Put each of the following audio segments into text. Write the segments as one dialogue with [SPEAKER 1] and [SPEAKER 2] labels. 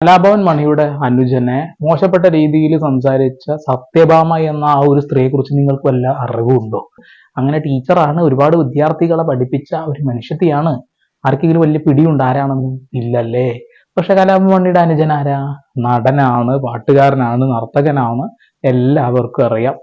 [SPEAKER 1] കലാഭവൻ മണിയുടെ അനുജനെ മോശപ്പെട്ട രീതിയിൽ സംസാരിച്ച സത്യഭാമ എന്ന ആ ഒരു സ്ത്രീയെ കുറിച്ച് നിങ്ങൾക്ക് വല്ല അറിവുണ്ടോ? അങ്ങനെ ടീച്ചറാണ് ഒരുപാട് വിദ്യാർത്ഥികളെ പഠിപ്പിച്ച ഒരു മനുഷ്യത്തിയാണ് ആർക്കെങ്കിലും വലിയ പിടിയുണ്ട് ആരാണെന്ന് ഇല്ലല്ലേ? പക്ഷെ കലാഭവൻ മണിയുടെ അനുജൻ ആരാ? നടനാണ് പാട്ടുകാരനാണ് നർത്തകനാണ് എല്ലാവർക്കും അറിയാം.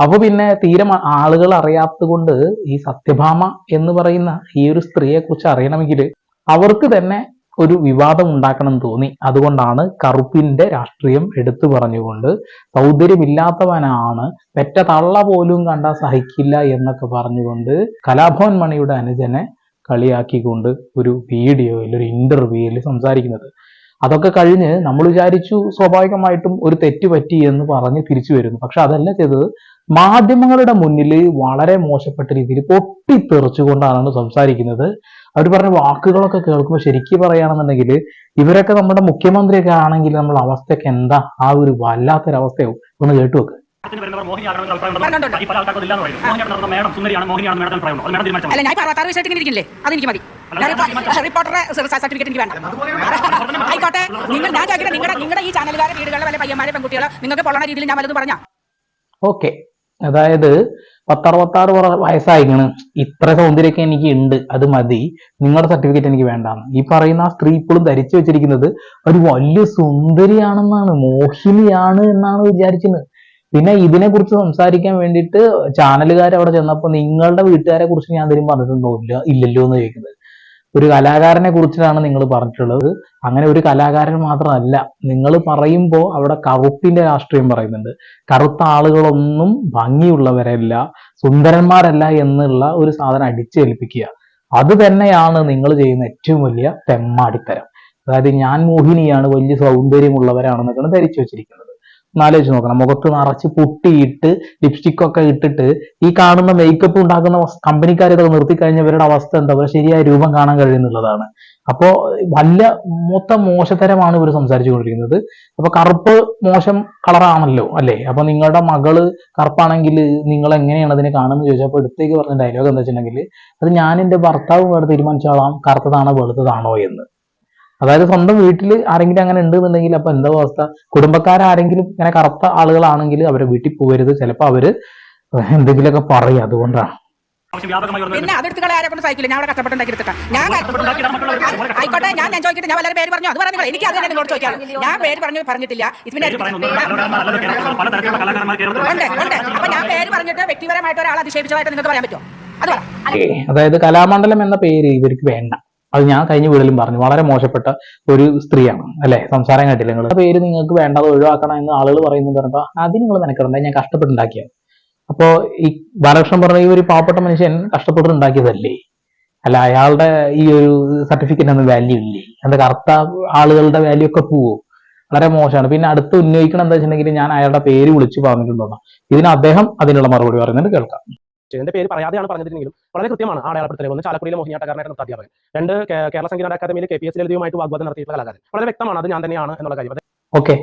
[SPEAKER 1] അപ്പൊ പിന്നെ തീരെ ആളുകൾ അറിയാത്തത് കൊണ്ട് ഈ സത്യഭാമ എന്ന് പറയുന്ന ഈ ഒരു സ്ത്രീയെ കുറിച്ച് അറിയണമെങ്കിൽ അവർക്ക് തന്നെ ഒരു വിവാദം ഉണ്ടാക്കണം തോന്നി. അതുകൊണ്ടാണ് കറുപ്പിന്റെ രാഷ്ട്രീയം എടുത്തു പറഞ്ഞുകൊണ്ട് സൗന്ദര്യമില്ലാത്തവനാണ് പെറ്റ തള്ള പോലും കണ്ടാൽ സഹിക്കില്ല എന്നൊക്കെ പറഞ്ഞുകൊണ്ട് കലാഭവൻ മണിയുടെ അനുജനെ കളിയാക്കിക്കൊണ്ട് ഒരു വീഡിയോയിൽ ഒരു ഇന്റർവ്യൂയിൽ സംസാരിക്കുന്നത്. അതൊക്കെ കഴിഞ്ഞ് നമ്മൾ വിചാരിച്ചു സ്വാഭാവികമായിട്ടും ഒരു തെറ്റ് പറ്റി എന്ന് പറഞ്ഞ് തിരിച്ചു വരുന്നു. പക്ഷെ അതല്ല ചെയ്തത്. മാധ്യമങ്ങളുടെ മുന്നിൽ വളരെ മോശപ്പെട്ട രീതിയിൽ പൊട്ടിത്തെറിച്ചുകൊണ്ടാണ് സംസാരിക്കുന്നത്. അവർ പറഞ്ഞ വാക്കുകളൊക്കെ കേൾക്കുമ്പോൾ ശരിക്കും പറയുകയാണെന്നുണ്ടെങ്കിൽ ഇവരൊക്കെ നമ്മുടെ മുഖ്യമന്ത്രിയൊക്കെ ആണെങ്കിൽ നമ്മുടെ അവസ്ഥയൊക്കെ എന്താ? ആ ഒരു വല്ലാത്തൊരവസ്ഥയാവും. ഒന്ന് കേട്ടു വെക്ക്
[SPEAKER 2] അതെനിക്ക് മതി. റിപ്പോർട്ടറെ സർട്ടിഫിക്കറ്റ് എനിക്ക് വേണ്ട. ആയിക്കോട്ടെ നിങ്ങൾ ഞാൻ ചോദിക്കട്ടെ നിങ്ങളുടെ നിങ്ങളുടെ ഈ ചാനലുകാരെ വീടുകളിലെ വല്ല പയ്യന്മാരെ പെൺകുട്ടികളെ നിങ്ങൾക്ക് പൊള്ളണ രീതിയിൽ ഞാൻ വല്ലതും പറഞ്ഞാ?
[SPEAKER 1] ഓക്കെ. അതായത് പത്തറുപത്താറ് വയസ്സായിക്കണ്. ഇത്ര സൗന്ദര്യമൊക്കെ എനിക്ക് ഉണ്ട് അത് മതി. നിങ്ങളുടെ സർട്ടിഫിക്കറ്റ് എനിക്ക് വേണ്ടാന്ന്. ഈ പറയുന്ന ആ സ്ത്രീ ഇപ്പോഴും ധരിച്ചു വെച്ചിരിക്കുന്നത് ഒരു വലിയ സുന്ദരിയാണെന്നാണ് മോഹിനിയാണ് എന്നാണ് വിചാരിക്കുന്നത്. പിന്നെ ഇതിനെ കുറിച്ച് സംസാരിക്കാൻ വേണ്ടിയിട്ട് ചാനലുകാർ അവിടെ ചെന്നപ്പോൾ നിങ്ങളുടെ വീട്ടുകാരെ കുറിച്ച് ഞാൻ എന്തെങ്കിലും പറഞ്ഞിട്ടുണ്ടോ? ഇല്ല ഇല്ലല്ലോ എന്ന് ചോദിക്കുന്നത്. ഒരു കലാകാരനെ കുറിച്ചിട്ടാണ് നിങ്ങൾ പറഞ്ഞിട്ടുള്ളത്. അങ്ങനെ ഒരു കലാകാരൻ മാത്രമല്ല നിങ്ങൾ പറയുമ്പോൾ അവിടെ കറുപ്പിന്റെ രാഷ്ട്രീയം പറയുന്നുണ്ട്. കറുത്ത ആളുകളൊന്നും ഭംഗിയുള്ളവരല്ല സുന്ദരന്മാരല്ല എന്നുള്ള ഒരു സാധനം അടിച്ചേൽപ്പിക്കുക. അത് തന്നെയാണ് നിങ്ങൾ ചെയ്യുന്ന ഏറ്റവും വലിയ തെമ്മാടിത്തരം. അതായത് ഞാൻ മോഹിനിയാണ് വലിയ സൗന്ദര്യമുള്ളവരാണെന്നൊക്കെയാണ് ധരിച്ചു വെച്ചിരിക്കുന്നത്. ഒന്നാലോചിച്ച് നോക്കണം. മുഖത്ത് നിറച്ച് പൊട്ടിയിട്ട് ലിപ്സ്റ്റിക് ഒക്കെ ഇട്ടിട്ട് ഈ കാണുന്ന മേക്കപ്പ് ഉണ്ടാക്കുന്ന കമ്പനിക്കാർ ഇതൊക്കെ നിർത്തി കഴിഞ്ഞവരുടെ അവസ്ഥ എന്താ? പറയുക ശരിയായ രൂപം കാണാൻ കഴിയുന്നുള്ളതാണ്. അപ്പോ വല്ല മൊത്തം മോശതരമാണ് ഇവർ സംസാരിച്ചു കൊണ്ടിരിക്കുന്നത് അപ്പൊ കറുപ്പ് മോശം കളറാണല്ലോ അല്ലേ? അപ്പൊ നിങ്ങളുടെ മകൾ കറുപ്പാണെങ്കിൽ നിങ്ങൾ എങ്ങനെയാണ് അതിനെ കാണുന്നത് ചോദിച്ചപ്പോൾ എടുത്തേക്ക് പറഞ്ഞ ഡയലോഗ് എന്താ വെച്ചിട്ടുണ്ടെങ്കിൽ അത് ഞാൻ എന്റെ ഭർത്താവ് വേറെ തീരുമാനിച്ചോളാം കറുത്തതാണോ വെളുത്തതാണോ എന്ന്. അതായത് സ്വന്തം വീട്ടിൽ ആരെങ്കിലും അങ്ങനെ ഉണ്ടെന്നുണ്ടെങ്കിൽ അപ്പൊ എന്താ അവസ്ഥ? കുടുംബക്കാരാരെങ്കിലും ഇങ്ങനെ കറുത്ത ആളുകളാണെങ്കിൽ അവരെ വീട്ടിൽ പോകരുത്. ചിലപ്പോൾ അവർ എന്തെങ്കിലുമൊക്കെ പറയും. അതുകൊണ്ടാണ്.
[SPEAKER 2] പിന്നെ അതെടുത്ത് കളയാരെ കൊണ്ട് സഹിക്കില്ല. ഞാൻ അവിടെ കഷ്ടപ്പെട്ടുണ്ടാക്കിയെടുത്തിട്ടാ ഞാൻ ആയിക്കോട്ടെ ഞാൻ ഞാൻ ചോദിക്കട്ടെ. ഞാൻ വല്ലവരും പേര് പറഞ്ഞു? അത് പറഞ്ഞു എനിക്ക് അത് ചോദിക്കാം ഞാൻ പേര് പറഞ്ഞു പറഞ്ഞിട്ടില്ല. ഇതിന്
[SPEAKER 3] പേര് പറയുന്നത് കലാകാരന്മാരല്ലല്ലോ കേരളത്തിൽ. പലതരത്തിലുള്ള കലാകാരന്മാർ കേരളത്തിൽ
[SPEAKER 2] ഉണ്ട് ഉണ്ട്. അപ്പൊ ഞാൻ പേര് പറഞ്ഞിട്ട് വ്യക്തിപരമായിട്ട് ഒരാളെ അധിക്ഷേപിച്ചതായിട്ട് നിങ്ങൾക്ക് പറയാൻ പറ്റുമോ? അത് പറ.
[SPEAKER 1] അതായത് കലാമണ്ഡലം എന്ന പേര് ഇവർക്ക് വേണ്ട. അത് ഞാൻ കഴിഞ്ഞ വീടിലും പറഞ്ഞു. വളരെ മോശപ്പെട്ട ഒരു സ്ത്രീയാണ്. അല്ലെ? സംസാരം കേട്ടില്ല നിങ്ങൾ പേര് നിങ്ങൾക്ക് വേണ്ടത് ഒഴിവാക്കണം എന്ന് ആളുകൾ പറയുന്നത് പറഞ്ഞപ്പോ അത് നിങ്ങൾ മെനക്കെടണ്ട. ഞാൻ കഷ്ടപ്പെട്ടുണ്ടാക്കിയത്. അപ്പോ ഈ ബാലകൃഷ്ണൻ പറഞ്ഞ ഈ ഒരു പാവപ്പെട്ട മനുഷ്യൻ കഷ്ടപ്പെട്ടുണ്ടാക്കിയതല്ലേ? അല്ല അയാളുടെ ഈ ഒരു സർട്ടിഫിക്കറ്റ് ഒന്നും വാല്യൂ ഇല്ലേ? അത് കറുത്ത ആളുകളുടെ വാല്യൂ ഒക്കെ പോവോ? വളരെ മോശമാണ്. പിന്നെ അടുത്ത് ഉന്നയിക്കണം എന്താ വെച്ചിട്ടുണ്ടെങ്കിൽ ഞാൻ അയാളുടെ പേര് വിളിച്ചു പറഞ്ഞിട്ടുണ്ടോ ഇതിന് അദ്ദേഹം അതിനുള്ള മറുപടി പറയുന്നുണ്ട്. കേൾക്കാം.
[SPEAKER 4] എന്റെ പേര് പറയാതെയാണ് പറഞ്ഞിരുന്നെങ്കിലും വളരെ കൃത്യമാണ് ആ അടയാളപ്പെടുത്തൽ. ഒന്ന് ചാലക്കുടിയിലെ മോഹിനിയാട്ടക്കാരനായിട്ട് നൃത്ത അധ്യാപകൻ രണ്ട് കേരള സംഗീത അക്കാദമിയിൽ കെ പി എസ് ലളിതയുമായിട്ട് വാഗ്വാദം നടത്തിയിട്ടുള്ള കലാകാരൻ. വളരെ വ്യക്തമാണ് അത് ഞാൻ തന്നെയാണ് എന്നുള്ള കാര്യം.
[SPEAKER 1] ഓക്കെ.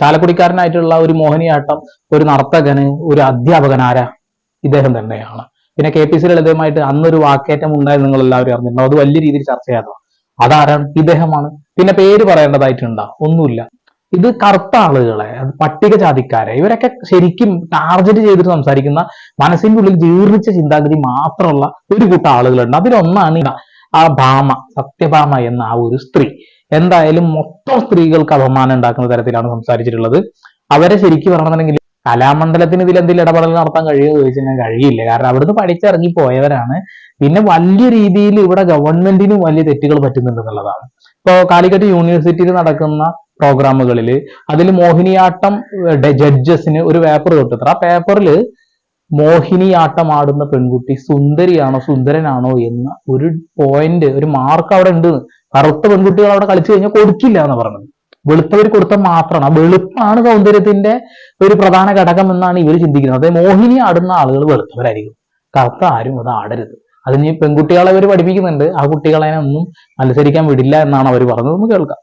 [SPEAKER 1] ചാലക്കുടിക്കാരനായിട്ടുള്ള ഒരു മോഹിനിയാട്ടം ഒരു നർത്തകന് ഒരു അധ്യാപകൻ ആരാ? ഇദ്ദേഹം തന്നെയാണ്. പിന്നെ കെ പി സി ലളിതമായിട്ട് അന്നൊരു വാക്കേറ്റം ഉണ്ടായെന്ന് നിങ്ങൾ എല്ലാവരും അറിഞ്ഞിട്ടുണ്ടോ അത് വലിയ രീതിയിൽ ചർച്ച അതാരാണ്? ഇദ്ദേഹമാണ്. പിന്നെ പേര് പറയേണ്ടതായിട്ടുണ്ടോ? ഒന്നുമില്ല. ഇത് കറുത്ത ആളുകളെ പട്ടികജാതിക്കാരെ ഇവരൊക്കെ ശരിക്കും ടാർഗറ്റ് ചെയ്തിട്ട് സംസാരിക്കുന്ന മനസ്സിന്റെ ഉള്ളിൽ ജീർണിച്ച ചിന്താഗതി മാത്രമുള്ള ഒരു കൂട്ടം ആളുകളുണ്ട്. അതിലൊന്നാണ് ആ ഭാമ സത്യഭാമ എന്ന ആ ഒരു സ്ത്രീ. എന്തായാലും മൊത്തം സ്ത്രീകൾക്ക് അപമാനം ഉണ്ടാക്കുന്ന തരത്തിലാണ് സംസാരിച്ചിട്ടുള്ളത്. അവരെ ശരിക്കും പറയണമെന്നുണ്ടെങ്കിൽ കലാമണ്ഡലത്തിന് ഇതിൽ എന്തെങ്കിലും ഇടപെടൽ നടത്താൻ കഴിയുമോ എന്ന് ചോദിച്ചാൽ കഴിയില്ല. കാരണം അവിടുന്ന് പഠിച്ചിറങ്ങി പോയവരാണ്. പിന്നെ വലിയ രീതിയിൽ ഇവിടെ ഗവൺമെന്റിനും വലിയ തെറ്റുകൾ പറ്റുന്നുണ്ട് എന്നുള്ളതാണ്. ഇപ്പോ കാലിക്കറ്റ് യൂണിവേഴ്സിറ്റിയിൽ നടക്കുന്ന പ്രോഗ്രാമുകളിൽ. അതിൽ മോഹിനിയാട്ടം ജഡ്ജസിന് ഒരു പേപ്പർ തൊട്ടത്ര. ആ പേപ്പറിൽ മോഹിനിയാട്ടം ആടുന്ന പെൺകുട്ടി സുന്ദരിയാണോ സുന്ദരനാണോ എന്ന ഒരു പോയിന്റ് ഒരു മാർക്ക് അവിടെ ഉണ്ട്. കറുത്ത പെൺകുട്ടികൾ അവിടെ കളിച്ചു കഴിഞ്ഞാൽ കൊടുക്കില്ല എന്ന് പറഞ്ഞത്. വെളുത്തവർ കൊടുത്ത മാത്രമാണ്. ആ വെളുപ്പാണ് സൗന്ദര്യത്തിന്റെ ഒരു പ്രധാന ഘടകം എന്നാണ് ഇവർ ചിന്തിക്കുന്നത്. അതായത് മോഹിനി ആടുന്ന ആളുകൾ വെളുത്തവരായിരിക്കും. കറുത്ത ആരും അത് ആടരുത്. അതിന് പെൺകുട്ടികളെ അവർ പഠിപ്പിക്കുന്നുണ്ട്. ആ കുട്ടികളെ ഒന്നും മത്സരിക്കാൻ വിടില്ല എന്നാണ് അവർ പറഞ്ഞത്. നമുക്ക് കേൾക്കാം.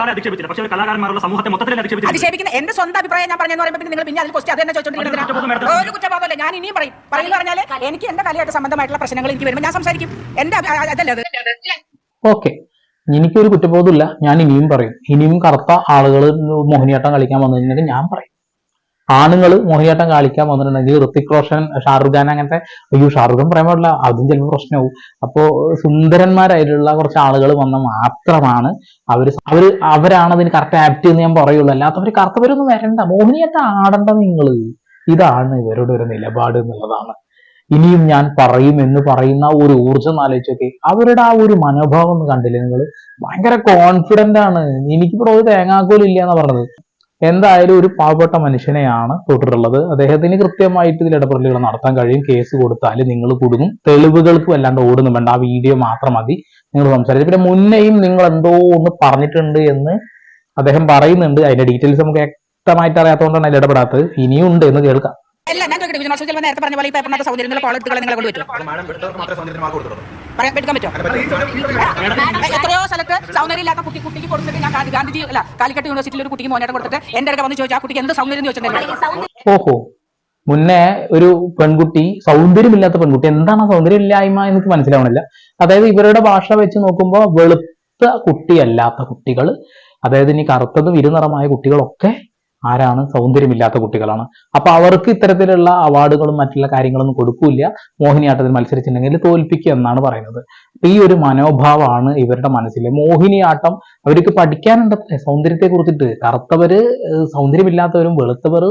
[SPEAKER 3] ഒരാളെ അധിക്ഷേപിച്ചില്ല. പക്ഷേ ഒരു കലാകാരന്മാരുള്ള സമൂഹത്തെ മൊത്തത്തിൽ അധിക്ഷേപിച്ചില്ല
[SPEAKER 2] അധിക്ഷേപിക്കുന്ന എന്റെ സ്വന്തം അഭിപ്രായം ഞാൻ പറഞ്ഞെന്ന് പറയുമ്പോൾ പിന്നെ നിങ്ങൾ പിന്നെ അതിൽ ക്വസ്റ്റ് അത് തന്നെ ചോദിച്ചോണ്ടിരിക്കുന്നത് ഒരു കുറ്റബോധമല്ല ഞാൻ ഇനിയും പറയും. പറയുന്നത് പറഞ്ഞാൽ എനിക്ക് എന്റെ കലയായിട്ട് സംബന്ധമായിട്ടുള്ള പ്രശ്നങ്ങൾ എനിക്ക് വരുമ്പോൾ ഞാൻ സംസാരിക്കും. എന്റെ അതല്ലേ അത്?
[SPEAKER 1] ഓക്കെ. എനിക്കൊരു കുറ്റബോധമില്ല. ഞാൻ ഇനിയും പറയും. ഇനിയും കറുത്ത ആളുകൾ മോഹിനിയാട്ടം കളിക്കാൻ വന്നു കഴിഞ്ഞാൽ ഞാൻ പറയും. ആണുങ്ങൾ മോഹിനിയാട്ടം കാണിക്കാൻ വന്നിട്ടുണ്ടെങ്കിൽ ഋത്തിക് റോഷൻ ഷാറുഖ് ഖാൻ അങ്ങനത്തെ അയ്യോ ഷാറുഖ് ഖാൻ പറയാൻ പാടില്ല അതും ചിലപ്പോൾ പ്രശ്നമാവും അപ്പോ സുന്ദരന്മാരായിട്ടുള്ള കുറച്ച് ആളുകൾ വന്ന മാത്രമാണ് അവർ അവർ അവരാണ് അതിന് കറക്റ്റ് ആപ്റ്റ് എന്ന് ഞാൻ പറയുള്ളൂ. അല്ലാത്തവർ കറുത്തവരൊന്നും വരണ്ട. മോഹിനിയാട്ടം ആടണ്ട നിങ്ങൾ ഇതാണ് ഇവരുടെ ഒരു നിലപാട് എന്നുള്ളതാണ്. ഇനിയും ഞാൻ പറയും എന്ന് പറയുന്ന ഒരു ഊർജം ആലോചിച്ചൊക്കെ അവരുടെ ആ ഒരു മനോഭാവം ഒന്ന് കണ്ടില്ലേ നിങ്ങൾ ഭയങ്കര കോൺഫിഡന്റ് ആണ്. എനിക്കിവിടെ ഒരു തേങ്ങാക്കോലില്ല എന്ന് പറഞ്ഞത്. എന്തായാലും ഒരു പാവപ്പെട്ട മനുഷ്യനെയാണ് തൊട്ടിട്ടുള്ളത്. അദ്ദേഹത്തിന് കൃത്യമായിട്ട് ഇതിൽ ഇടപെടലുകൾ നടത്താൻ കഴിയും. കേസ് കൊടുത്താൽ നിങ്ങൾ കുടുങ്ങും. തെളിവുകൾക്ക് വല്ലാണ്ട് ഓടുന്നു വേണ്ട. ആ വീഡിയോ മാത്രം മതി. നിങ്ങൾ സംസാരിച്ചു. പിന്നെ മുന്നേയും നിങ്ങൾ എന്തോ ഒന്ന് പറഞ്ഞിട്ടുണ്ട് എന്ന് അദ്ദേഹം പറയുന്നുണ്ട്. അതിന്റെ ഡീറ്റെയിൽസ് നമുക്ക് വ്യക്തമായിട്ട് അറിയാത്തതുകൊണ്ടാണ് അതിൽ ഇടപെടാത്തത്. ഇനിയും ഉണ്ട് എന്ന് കേൾക്കാം.
[SPEAKER 2] അല്ല ഞാൻ നേരത്തെ പറഞ്ഞ പോലെ ഈ പേപ്പറിനകത്ത് സൗന്ദര്യങ്ങൾ കോൾ എടുത്തുകളെ നിങ്ങളെ കൊണ്ട് പറ്റുമോ? പറയാൻ എടുക്കാൻ പറ്റുമോ എത്രയോ സ്ഥലത്ത് സൗന്ദര്യം ഇല്ലാത്ത കുട്ടി കുട്ടിക്ക് കൊടുത്തിട്ട് ഞാൻ ഗാന്ധിജി അല്ല കാലിക്കട്ട് യൂണിവേഴ്സിറ്റിയിൽ ഒരു കുട്ടിക്ക് മോനേട്ടം കൊടുത്തിട്ട് എന്റെ അടുക്ക വന്ന് ചോദിച്ചു ആ കുട്ടിക്ക് എന്ത് സൗന്ദര്യം ചോദിച്ചിട്ടുണ്ടായിരുന്നു
[SPEAKER 1] ഓഹോ. മുന്നേ ഒരു പെൺകുട്ടി സൗന്ദര്യമില്ലാത്ത പെൺകുട്ടി എന്താണ് സൗന്ദര്യം സൗന്ദര്യമില്ലായ്മ എന്ന് മനസ്സിലാവണില്ല. അതായത് ഇവരുടെ ഭാഷ വെച്ച് നോക്കുമ്പോൾ വെളുത്ത കുട്ടിയല്ലാത്ത കുട്ടികൾ അതായത് ഇനി കറുത്തതും ഇരുനിറമായ കുട്ടികളൊക്കെ ആരാണ്? സൗന്ദര്യമില്ലാത്ത കുട്ടികളാണ്. അപ്പൊ അവർക്ക് ഇത്തരത്തിലുള്ള അവാർഡുകളും മറ്റുള്ള കാര്യങ്ങളൊന്നും കൊടുക്കൂല്ല. മോഹിനിയാട്ടത്തിൽ മത്സരിച്ചിട്ടുണ്ടെങ്കിൽ തോൽപ്പിക്കുക എന്നാണ് പറയുന്നത്. അപ്പൊ ഈ ഒരു മനോഭാവമാണ് ഇവരുടെ മനസ്സിൽ. മോഹിനിയാട്ടം അവർക്ക് പഠിക്കാനുണ്ട്. സൗന്ദര്യത്തെ കുറിച്ചിട്ട് കറുത്തവര് സൗന്ദര്യമില്ലാത്തവരും വെളുത്തവർ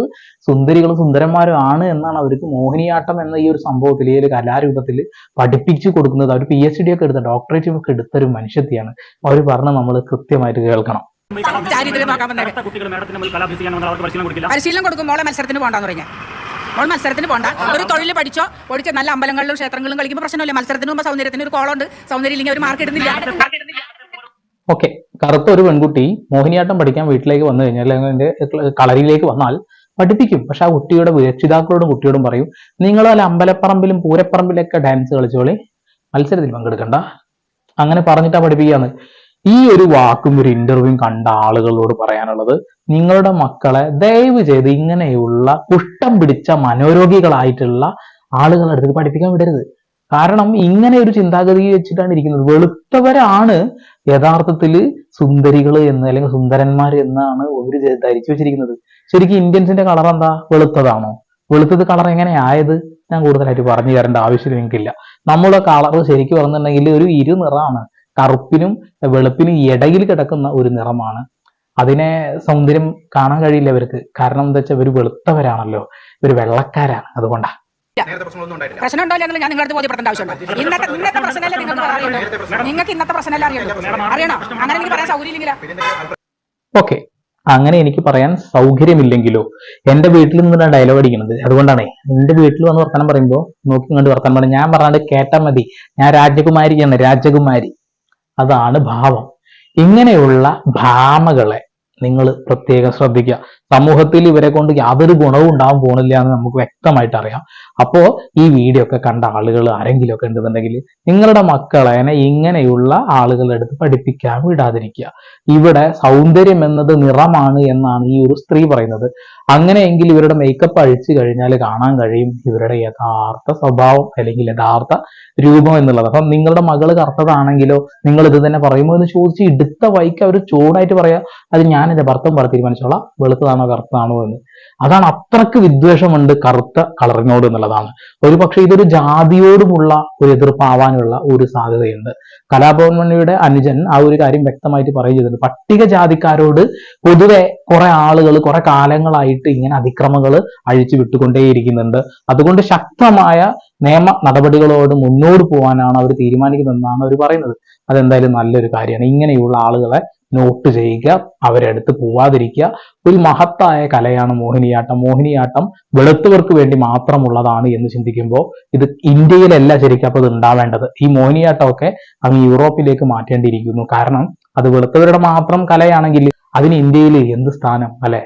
[SPEAKER 1] സുന്ദരികളും സുന്ദരന്മാരും ആണ് എന്നാണ് അവർക്ക് മോഹിനിയാട്ടം എന്ന ഈ ഒരു സംഭവത്തിൽ ഈ ഒരു കലാരൂപത്തിൽ പഠിപ്പിച്ചു കൊടുക്കുന്നത്. അവർ പി എച്ച് ഡി ഒക്കെ എടുത്ത ഡോക്ടറേറ്റ് ഒക്കെ എടുത്തൊരു മനുഷ്യത്തിയാണ്. അവർ പറഞ്ഞ നമ്മൾ കൃത്യമായിട്ട് കേൾക്കണം.
[SPEAKER 3] പരിശീലനം കൊടുക്കില്ല.
[SPEAKER 2] പരിശീലനം കൊടുക്കും മോളെ മത്സരത്തിന് പോകണ്ടെന്ന് പറഞ്ഞാൽ മോൾ മത്സരത്തിന് പോകണ്ട ഒരു തൊഴിൽ പഠിച്ചോ പഠിച്ച നല്ല അമ്പലങ്ങളിലും ക്ഷേത്രങ്ങളിലും കളിക്കുമ്പോൾ പ്രശ്നമില്ല മത്സരത്തിന് മുമ്പ് സൗന്ദര്യത്തിന് ഒരു കോളുണ്ട്. സൗന്ദര്യം ഇല്ലെങ്കിൽ ഒരു മാർക്ക് ഇടുന്നില്ല.
[SPEAKER 1] ഓക്കെ. കറുത്ത ഒരു പെൺകുട്ടി മോഹിനിയാട്ടം പഠിക്കാൻ വീട്ടിലേക്ക് വന്നു കഴിഞ്ഞാൽ അല്ലെങ്കിൽ അതിന്റെ കളരിയിലേക്ക് വന്നാൽ പഠിപ്പിക്കും. പക്ഷെ ആ കുട്ടിയുടെ രക്ഷിതാക്കളോടും കുട്ടിയോടും പറയും നിങ്ങൾ അല്ല അമ്പലപ്പറമ്പിലും പൂരപ്പറമ്പിലൊക്കെ ഡാൻസ് കളിച്ചോളി. മത്സരത്തിൽ പങ്കെടുക്കണ്ട. അങ്ങനെ പറഞ്ഞിട്ടാ പഠിപ്പിക്കാന്ന്. ഈ ഒരു വാക്കും ഒരു ഇന്റർവ്യൂ കണ്ട ആളുകളോട് പറയാനുള്ളത് നിങ്ങളുടെ മക്കളെ ദയവ് ചെയ്ത് ഇങ്ങനെയുള്ള കുഷ്ടം പിടിച്ച മനോരോഗികളായിട്ടുള്ള ആളുകളുടെ അടുത്ത് പഠിപ്പിക്കാൻ വിടരുത്. കാരണം ഇങ്ങനെ ഒരു ചിന്താഗതി വെച്ചിട്ടാണ് ഇരിക്കുന്നത്. വെളുത്തവരാണ് യഥാർത്ഥത്തിൽ സുന്ദരികൾ എന്ന് അല്ലെങ്കിൽ സുന്ദരന്മാർ എന്നാണ് ഒരു ധരിച്ചു വെച്ചിരിക്കുന്നത്. ശരിക്കും ഇന്ത്യൻസിന്റെ കളർ എന്താ? വെളുത്തതാണോ? വെളുത്തത് കളർ എങ്ങനെ ആയത്? ഞാൻ കൂടുതലായിട്ട് പറഞ്ഞു തരേണ്ട ആവശ്യം നിങ്ങൾക്കില്ല നമ്മുടെ കളർ ശരിക്കും പറഞ്ഞിട്ടുണ്ടെങ്കിൽ ഒരു ഇരു നിറമാണ് കറുപ്പിനും വെളുപ്പിനും ഇടയിൽ കിടക്കുന്ന ഒരു നിറമാണ്. അതിനെ സൗന്ദര്യം കാണാൻ കഴിയില്ല ഇവർക്ക്. കാരണം എന്താ വെച്ചാൽ ഇവർ വെളുത്തവരാണല്ലോ. ഇവർ വെള്ളക്കാരാണ്. അതുകൊണ്ടാ.
[SPEAKER 2] പ്രശ്നം ഉണ്ടോ ഇല്ലെന്ന് ഞാൻ നിങ്ങളുടെ ബോധ്യപ്പെടുത്തേണ്ട ആവശ്യമുണ്ട് ഇന്നത്തെ ഇന്നത്തെ പ്രശ്നമല്ലേ നിങ്ങൾക്ക് അറിയുള്ളൂ നിങ്ങൾക്ക് ഇന്നത്തെ പ്രശ്നമല്ല അറിയുള്ളൂ അറിയണോ? അങ്ങനെ എനിക്ക് പറയാൻ സൗകര്യം ഇല്ലെങ്കിലാ
[SPEAKER 1] ഓക്കെ. അങ്ങനെ എനിക്ക് പറയാൻ സൗകര്യമില്ലെങ്കിലോ? എന്റെ വീട്ടിൽ നിന്നാണ് ഡയലോഗ് അടിക്കുന്നത് അതുകൊണ്ടാണ്. എന്റെ വീട്ടിൽ വന്ന് വർത്തമാനം പറയുമ്പോൾ നോക്കി കണ്ട് വർത്തമാനം പറയും ഞാൻ പറഞ്ഞാണ്ട് കേട്ടാൽ മതി. ഞാൻ രാജകുമാരിയാണ്. രാജകുമാരി. അതാണ് ഭാവം. ഇങ്ങനെയുള്ള ഭാമകളെ നിങ്ങൾ പ്രത്യേകം ശ്രദ്ധിക്കുക. സമൂഹത്തിൽ ഇവരെ കൊണ്ട് യാതൊരു ഗുണവും ഉണ്ടാവാൻ പോകുന്നില്ല എന്ന് നമുക്ക് വ്യക്തമായിട്ട് അറിയാം. അപ്പോ ഈ വീഡിയോ ഒക്കെ കണ്ട ആളുകൾ ആരെങ്കിലും ഒക്കെ ഉണ്ടെന്നുണ്ടെങ്കിൽ നിങ്ങളുടെ മക്കളെ ഇങ്ങനെയുള്ള ആളുകളുടെ അടുത്ത് പഠിപ്പിക്കാൻ വിടാതിരിക്കുക. ഇവിടെ സൗന്ദര്യം എന്നത് നിറമാണ് എന്നാണ് ഈ ഒരു സ്ത്രീ പറയുന്നത്. അങ്ങനെയെങ്കിൽ ഇവരുടെ മേക്കപ്പ് അഴിച്ചു കഴിഞ്ഞാൽ കാണാൻ കഴിയും ഇവരുടെ യഥാർത്ഥ സ്വഭാവം അല്ലെങ്കിൽ യഥാർത്ഥ രൂപം എന്നുള്ളത്. അപ്പം നിങ്ങളുടെ മകൾ കറുത്തതാണെങ്കിലോ നിങ്ങൾ ഇത് തന്നെ പറയുമോ എന്ന് ചോദിച്ച് എടുത്ത വൈക്ക് അവർ ചൂടായിട്ട് പറയാ അത് ഞാൻ എന്റെ ഭർത്തം പറ തീരുമാനിച്ചോളാം വെളുത്തതാണോ കറുത്തതാണോ എന്ന്. അതാണ് അത്രയ്ക്ക് വിദ്വേഷമുണ്ട് കറുത്ത കളറിനോട് എന്നുള്ളതാണ്. ഒരു പക്ഷേ ഇതൊരു ജാതിയോടുമുള്ള ഒരു എതിർപ്പാവാനുള്ള ഒരു സാധ്യതയുണ്ട്. കലാഭവൻ മണിയുടെ അനുജൻ ആ ഒരു കാര്യം വ്യക്തമായിട്ട് പറയുന്നുണ്ട് പട്ടികജാതിക്കാരോട് പട്ടിക ജാതിക്കാരോട് പൊതുവെ കുറെ ആളുകൾ കുറെ കാലങ്ങളായിട്ട് ഇങ്ങനെ അതിക്രമങ്ങൾ അഴിച്ചു വിട്ടുകൊണ്ടേയിരിക്കുന്നുണ്ട്. അതുകൊണ്ട് ശക്തമായ നിയമ നടപടികളോട് മുന്നോട്ട് പോകാനാണ് അവർ തീരുമാനിക്കുന്നതെന്നാണ് അവർ പറയുന്നത്. അതെന്തായാലും നല്ലൊരു കാര്യമാണ്. ഇങ്ങനെയുള്ള ആളുകളെ നോട്ട് ചെയ്യുക അവരെ അടുത്ത് പോവാതിരിക്കുക. ഒരു മഹത്തായ കലയാണ് മോഹിനിയാട്ടം. മോഹിനിയാട്ടം വെളുത്തവർക്ക് വേണ്ടി മാത്രമുള്ളതാണ് എന്ന് ചിന്തിക്കുമ്പോൾ ഇത് ഇന്ത്യയിലല്ല ശരിക്കും അപ്പോൾ ഇത് ഉണ്ടാവേണ്ടത് ഈ മോഹിനിയാട്ടമൊക്കെ അങ്ങ് യൂറോപ്പിലേക്ക് മാറ്റേണ്ടിയിരിക്കുന്നു. കാരണം അത് വെളുത്തവരുടെ മാത്രം കലയാണെങ്കിൽ അതിന് ഇന്ത്യയിൽ എന്ത് സ്ഥാനം? അല്ലെ?